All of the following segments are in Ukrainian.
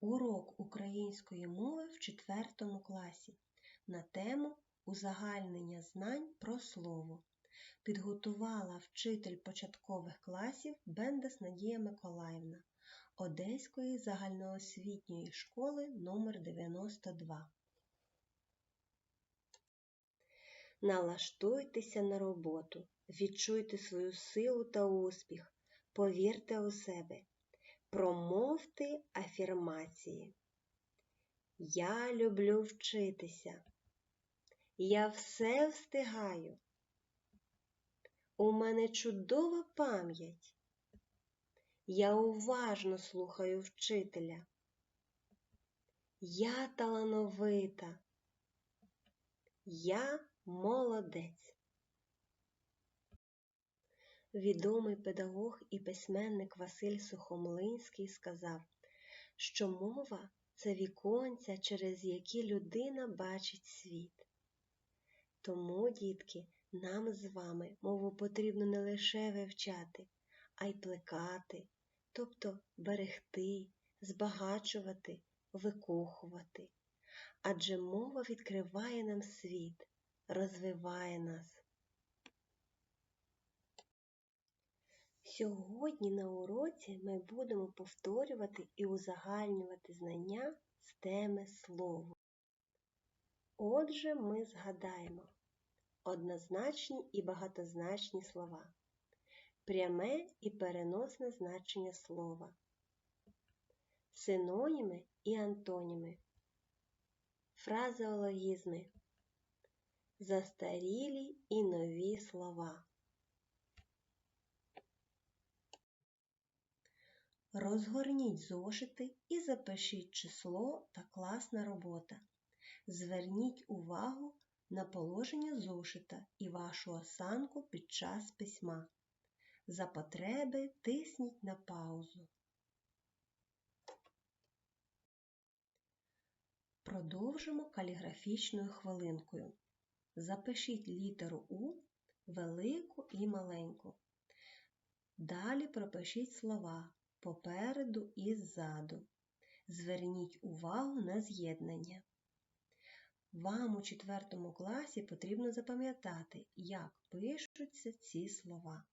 Урок української мови в 4 класі на тему Узагальнення знань про слово. Підготувала вчитель початкових класів Бендас Надія Миколаївна Одеської загальноосвітньої школи номер 92 Налаштуйтеся на роботу, відчуйте свою силу та успіх, повірте у себе. Промовте афірмації. Я люблю вчитися. Я все встигаю. У мене чудова пам'ять. Я уважно слухаю вчителя. Я талановита. Я молодець. Відомий педагог і письменник Василь Сухомлинський сказав, що мова це віконця, через які людина бачить світ. Тому, дітки, нам з вами мову потрібно не лише вивчати, а й плекати, тобто берегти, збагачувати, викохувати. Адже мова відкриває нам світ, розвиває нас. Сьогодні на уроці ми будемо повторювати і узагальнювати знання з теми слово. Отже, ми згадаємо однозначні і багатозначні слова, пряме і переносне значення слова, синоніми і антоніми, фразеологізми, застарілі і нові слова. Розгорніть зошити і запишіть число та класна робота. Зверніть увагу на положення зошита і вашу осанку під час письма. За потреби тисніть на паузу. Продовжимо каліграфічною хвилинкою. Запишіть літеру У велику і маленьку. Далі пропишіть слова попереду і ззаду. Зверніть увагу на з'єднання. Вам у 4 класі потрібно запам'ятати, як пишуться ці слова.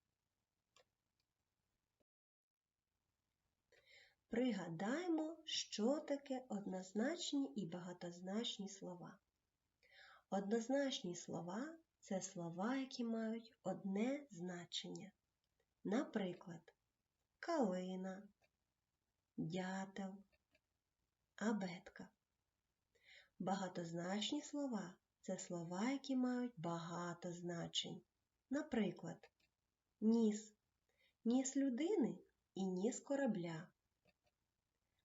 Пригадаймо, що таке однозначні і багатозначні слова. Однозначні слова це слова, які мають одне значення. Наприклад, калина, дятел, абетка. Багатозначні слова це слова, які мають багато значень. Наприклад, ніс, ніс людини і ніс корабля,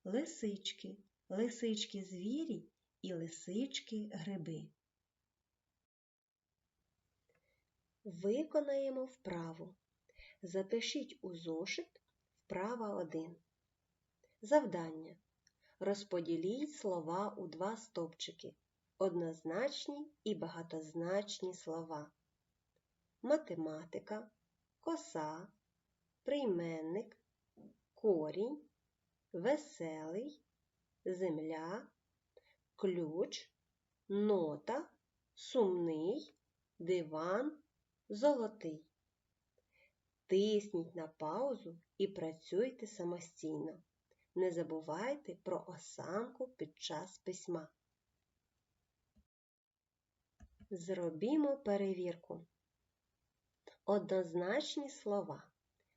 лисички, лисички звірі і лисички гриби. Виконаємо вправу. Запишіть у зошит вправа 1. Завдання. Розподіліть слова у два стовпчики. Однозначні і багатозначні слова. Математика, коса, прийменник, корінь, веселий, земля, ключ, нота, сумний, диван, золотий. Тисніть на паузу і працюйте самостійно. Не забувайте про осанку під час письма. Зробімо перевірку. Однозначні слова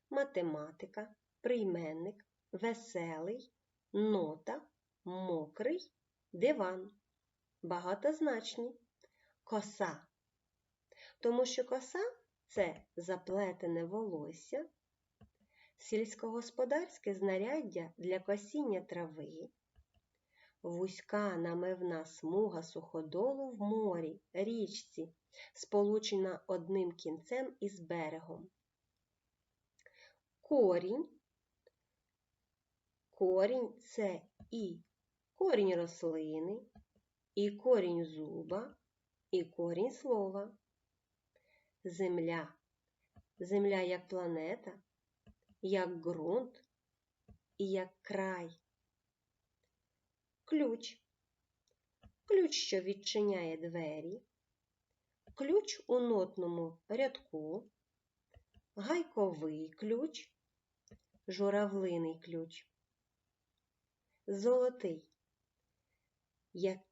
математика, прийменник, веселий, нота, мокрий, диван. Багатозначні коса. Тому що коса це заплетене волосся, сільськогосподарське знаряддя для косіння трави, вузька намивна смуга суходолу в морі, річці, сполучена одним кінцем із берегом. Корінь. Корінь це і корінь рослини, і корінь зуба, і корінь слова. Земля. Земля як планета, як ґрунт і як край. ключ, ключ, що відчиняє двері, ключ у нотному рядку, гайковий ключ, журавлиний ключ, золотий.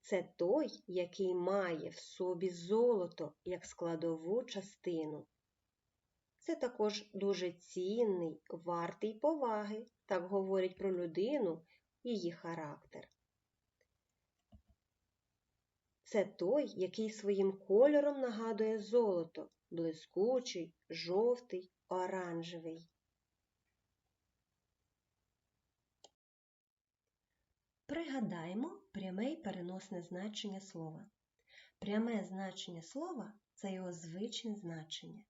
Це той, який має в собі золото як складову частину. Це також дуже цінний, вартий поваги, так говорять про людину, її характер. Це той, який своїм кольором нагадує золото, блискучий, жовтий, оранжевий. Пригадаймо пряме й переносне значення слова. Пряме значення слова це його звичне значення.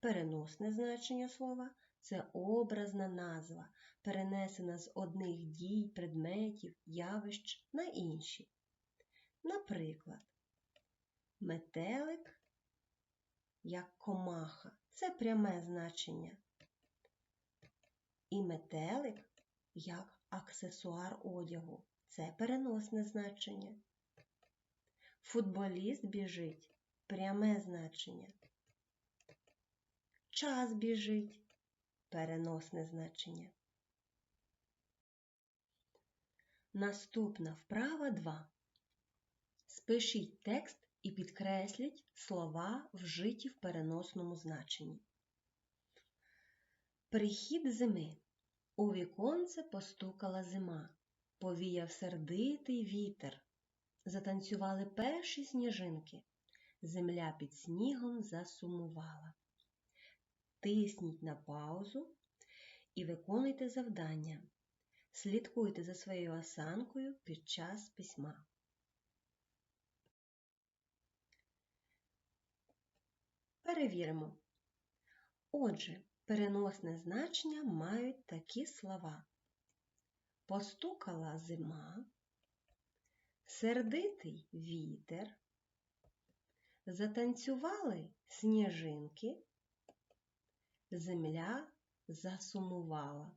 Переносне значення слова це образна назва, перенесена з одних дій, предметів, явищ на інші. Наприклад, метелик як комаха це пряме значення. І метелик як аксесуар одягу це переносне значення. Футболіст біжить пряме значення. Час біжить переносне значення. Наступна вправа 2. Спишіть текст і підкресліть слова, вжиті в переносному значенні. Прихід зими. У віконце постукала зима, повіяв сердитий вітер. Затанцювали перші сніжинки. Земля під снігом засумувала. Тисніть на паузу і виконуйте завдання. Слідкуйте за своєю осанкою під час письма. Перевіримо. Отже, переносне значення мають такі слова. Постукала зима, сердитий вітер, затанцювали сніжинки, земля засумувала.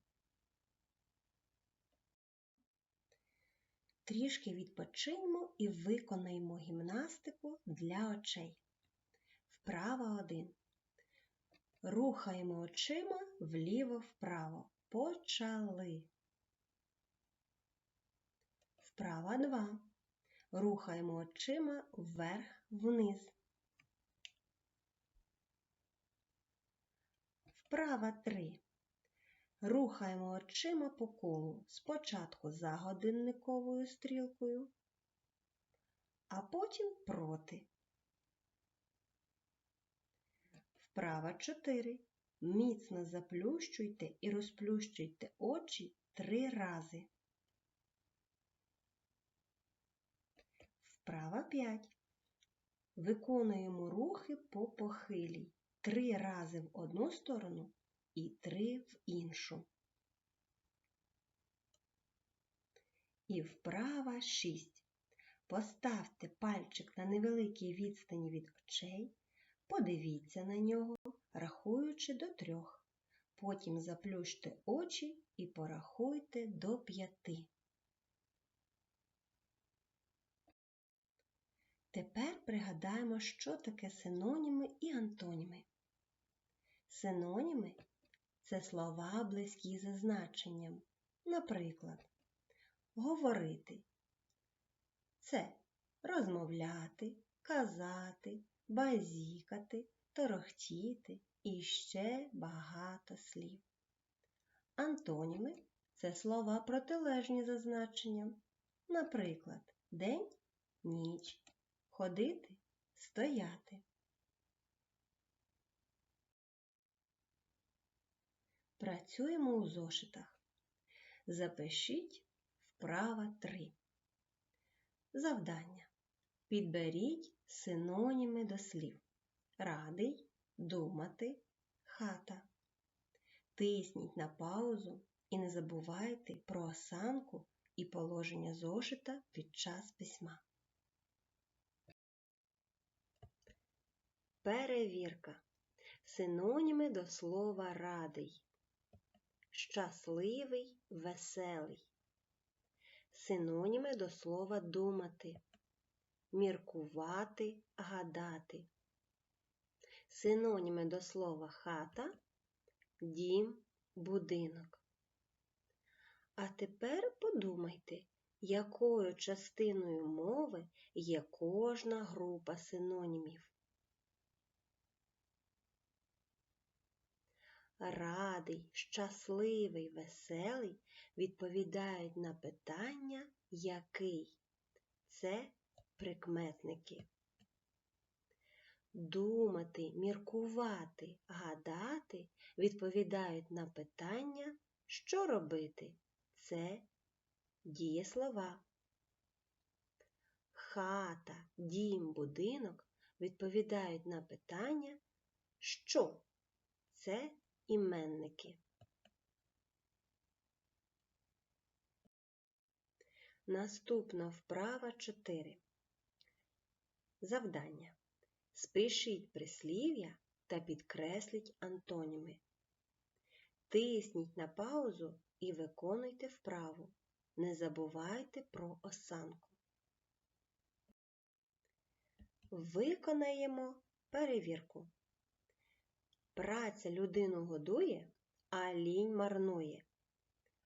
Трішки відпочиньмо і виконаємо гімнастику для очей. Вправа 1. Рухаємо очима вліво-вправо. Почали. Вправа 2. Рухаємо очима вверх-вниз. Вправа 3. Рухаємо очима по колу. Спочатку за годинниковою стрілкою, а потім проти. Вправа 4. Міцно заплющуйте і розплющуйте очі три рази. Вправа 5. Виконуємо рухи по похилій. Три рази в одну сторону і три в іншу. І вправа 6. Поставте пальчик на невеликій відстані від очей. Подивіться на нього, рахуючи до трьох. Потім заплющте очі і порахуйте до п'яти. Тепер пригадаємо, що таке синоніми і антоніми. Синоніми це слова близькі за значенням. Наприклад, говорити це розмовляти, казати, базікати, торохтіти і ще багато слів. Антоніми це слова протилежні за значенням. Наприклад, день ніч, ходити стояти. Працюємо у зошитах. Запишіть вправа 3. Завдання. Підберіть синоніми до слів. Радий, думати, хата. Тисніть на паузу і не забувайте про осанку і положення зошита під час письма. Перевірка. Синоніми до слова радий. Щасливий, веселий. Синоніми до слова думати, міркувати, гадати. Синоніми до слова хата, дім, будинок. А тепер подумайте, якою частиною мови є кожна група синонімів. Радий, щасливий, веселий відповідають на питання який. Це прикметники. Думати, міркувати, гадати відповідають на питання, що робити. Це дієслова. Хата, дім, будинок відповідають на питання, що це іменники. Наступна вправа 4. Завдання. Спишіть прислів'я та підкресліть антоніми. Тисніть на паузу і виконуйте вправу. Не забувайте про осанку. Виконаємо перевірку. Праця людину годує, а лінь марнує.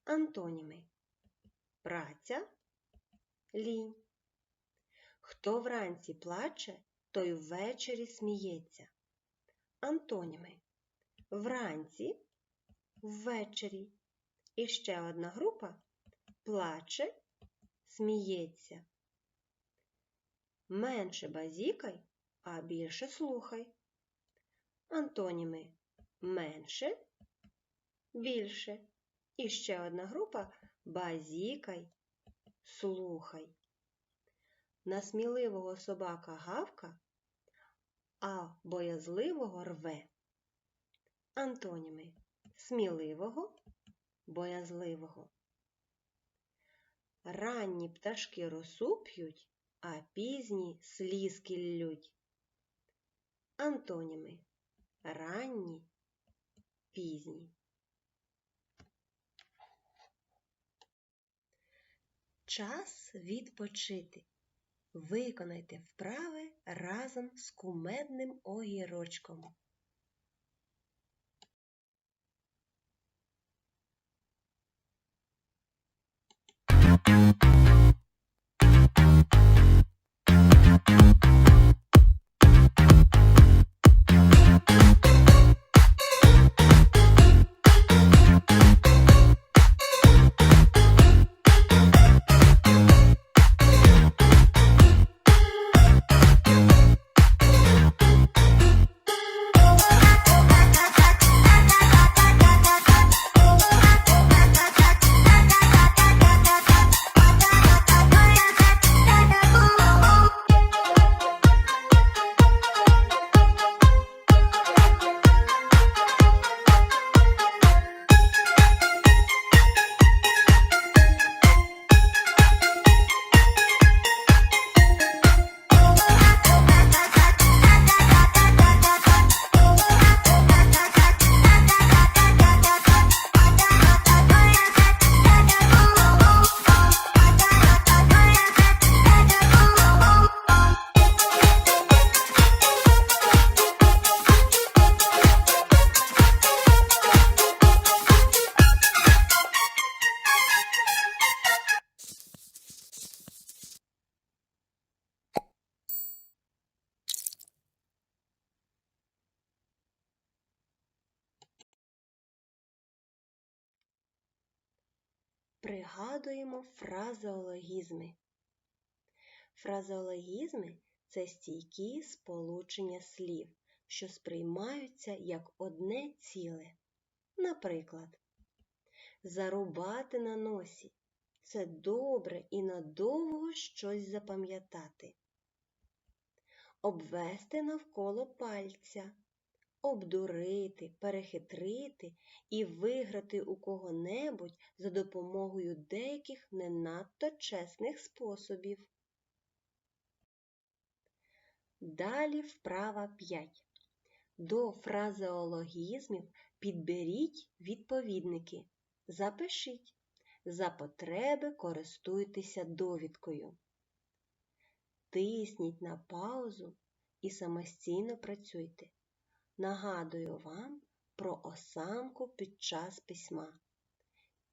Антоніми. Праця лінь. Хто вранці плаче, той ввечері сміється. Антоніми. Вранці, ввечері. І ще одна група плаче, сміється. Менше базікай, а більше слухай. Антоніми менше, більше. І ще одна група базікай, слухай. На сміливого собака гавка, а боязливого рве. Антоніми сміливого, боязливого. Ранні пташки росу п'ють, а пізні слізки ллють. Антоніми ранні, пізні. Час відпочити. Виконайте вправи разом з кумедним огірочком. Пригадуємо фразеологізми. Фразеологізми це стійкі сполучення слів, що сприймаються як одне ціле. Наприклад, зарубати на носі це добре і надовго щось запам'ятати. Обвести навколо пальця обдурити, перехитрити і виграти у кого-небудь за допомогою деяких не надто чесних способів. Далі вправа 5. До фразеологізмів підберіть відповідники. Запишіть. За потреби користуйтеся довідкою. Тисніть на паузу і самостійно працюйте. Нагадую вам про осанку під час письма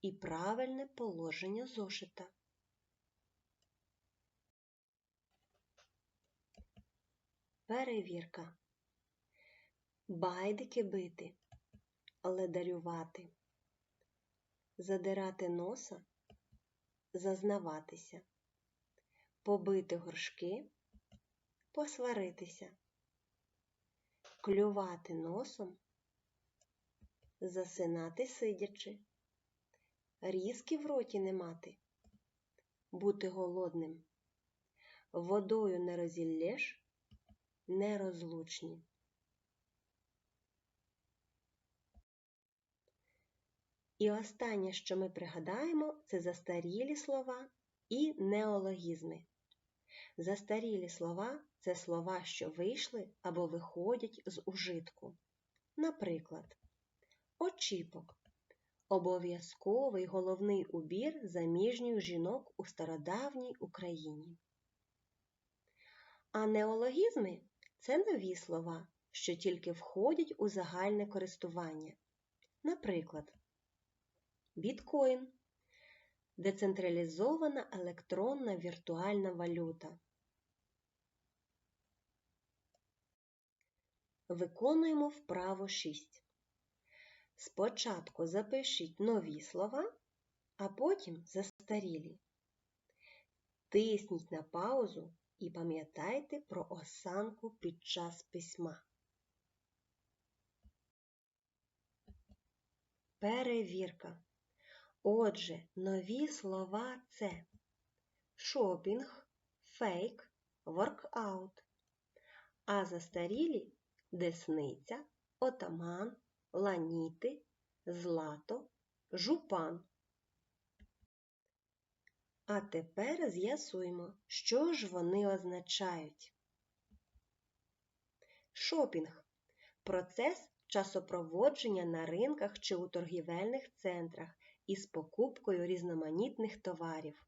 і правильне положення зошита. Перевірка. Байдики бити, ледарювати, задирати носа, зазнаватися, побити горшки, посваритися, клювати носом, засинати сидячи, різки в роті не мати, бути голодним, водою не розіллєш, нерозлучні. І останнє, що ми пригадаємо, це застарілі слова і неологізми. Застарілі слова це слова, що вийшли або виходять з ужитку. Наприклад, очіпок обов'язковий головний убір заміжніх жінок у стародавній Україні. А неологізми це нові слова, що тільки входять у загальне користування. Наприклад, біткоін децентралізована електронна віртуальна валюта. Виконуємо вправо 6. Спочатку запишіть нові слова, а потім застарілі. Тисніть на паузу і пам'ятайте про осанку під час письма. Перевірка. Отже, нові слова це шопінг, фейк, воркаут, а застарілі десниця, отаман, ланіти, злато, жупан. А тепер з'ясуємо, що ж вони означають. Шопінг процес часопроводження на ринках чи у торгівельних центрах із покупкою різноманітних товарів.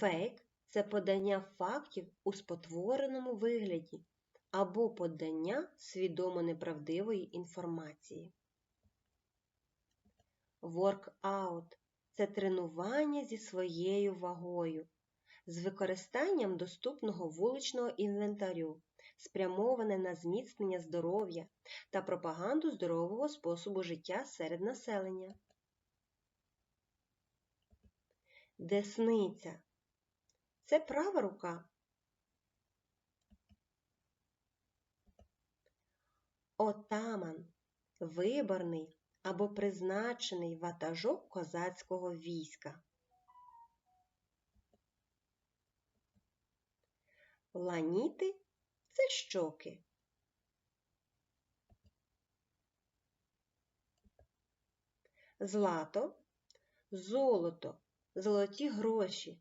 Фейк це подання фактів у спотвореному вигляді або подання свідомо неправдивої інформації. Воркаут це тренування зі своєю вагою, з використанням доступного вуличного інвентарю, спрямоване на зміцнення здоров'я та пропаганду здорового способу життя серед населення. Десниця це права рука. Отаман виборний або призначений ватажок козацького війська. Ланіти це щоки. Злато, золото, золоті гроші.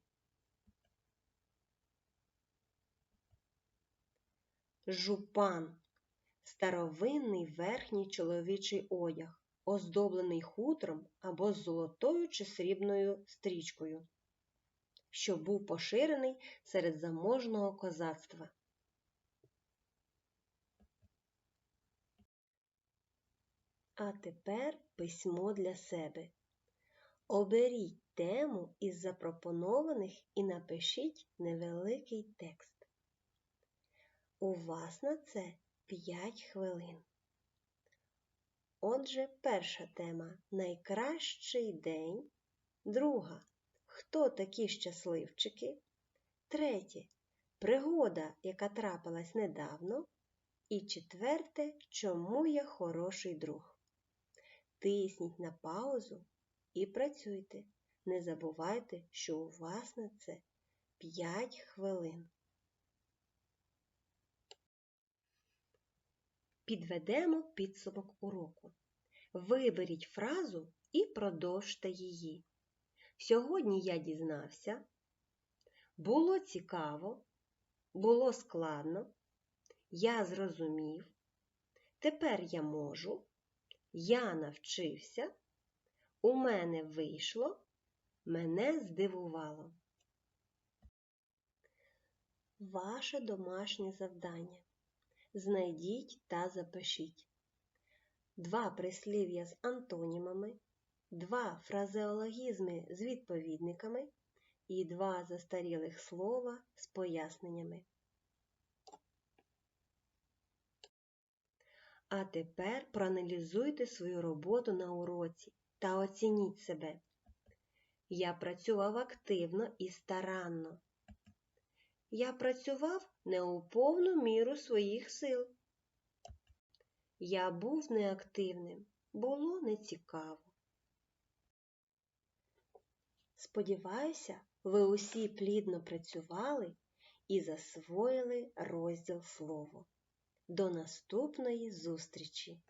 Жупан старовинний верхній чоловічий одяг, оздоблений хутром або золотою чи срібною стрічкою, що був поширений серед заможного козацтва. А тепер письмо для себе. Оберіть тему із запропонованих і напишіть невеликий текст. У вас на це 5 хвилин. Отже, перша тема найкращий день. Друга Хто такі щасливчики? Третє пригода, яка трапилась недавно. І четверте, чому я хороший друг. Тисніть на паузу і працюйте. Не забувайте, що у вас на це 5 хвилин. Підведемо підсумок уроку. Виберіть фразу і продовжте її. Сьогодні я дізнався. Було цікаво, було складно. Я зрозумів. Тепер я можу. Я навчився. У мене вийшло, мене здивувало. Ваше домашнє завдання. Знайдіть та запишіть два прислів'я з антонімами, два фразеологізми з відповідниками і два застарілих слова з поясненнями. А тепер проаналізуйте свою роботу на уроці та оцініть себе. Я працював активно і старанно. Я працював не у повну міру своїх сил. Я був неактивним, було нецікаво. Сподіваюся, ви усі плідно працювали і засвоїли розділ слово. До наступної зустрічі!